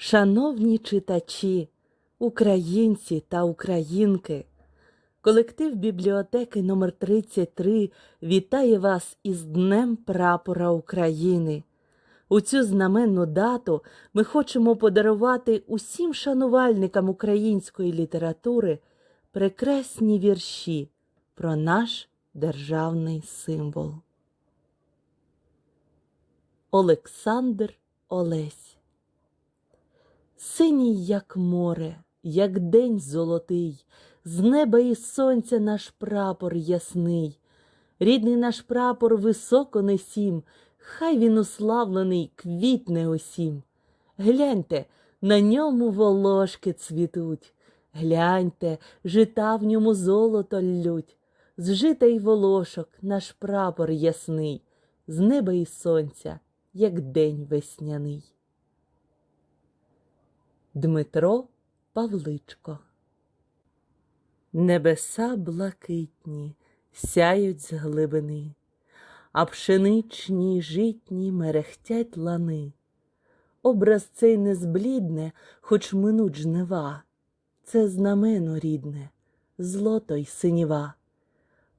Шановні читачі, українці та українки, колектив бібліотеки номер 33 вітає вас із Днем Прапора України. У цю знаменну дату ми хочемо подарувати усім шанувальникам української літератури прекрасні вірші про наш державний символ. Олександр Олесь Синій, як море, як день золотий, з неба і сонця наш прапор ясний. Рідний наш прапор високо несім, хай він уславлений квітне усім. Гляньте, на ньому волошки цвітуть. Гляньте, жита в ньому золото ллють. З жита волошок наш прапор ясний, з неба і сонця, як день весняний. Дмитро Павличко Небеса блакитні сяють з глибини, а пшеничні житні мерехтять лани. Образ цей не зблідне, хоч минуть жнива, це знамено рідне, злото й синіва.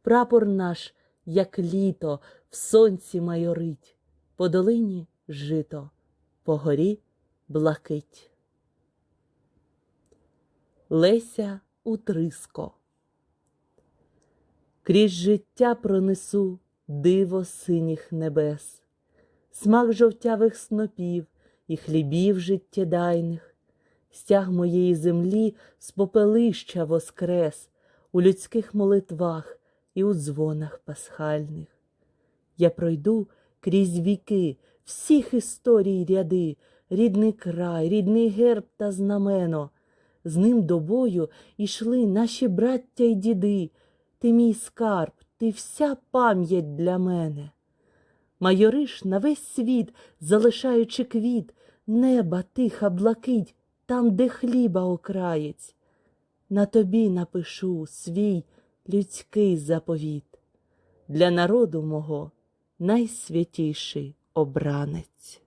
Прапор наш, як літо, в сонці майорить, по долині жито, по горі блакить. Леся Утриско Крізь життя пронесу диво синіх небес, смак жовтявих снопів і хлібів життєдайних, стяг моєї землі з попелища воскрес у людських молитвах і у дзвонах пасхальних. Я пройду крізь віки всіх історій ряди, рідний край, рідний герб та знамено. З ним до бою ішли наші браття й діди. Ти мій скарб, ти вся пам'ять для мене. Майориш на весь світ, залишаючи квіт, неба тиха блакить, там, де хліба окраєць. На тобі напишу свій людський заповіт. Для народу мого найсвятіший обранець.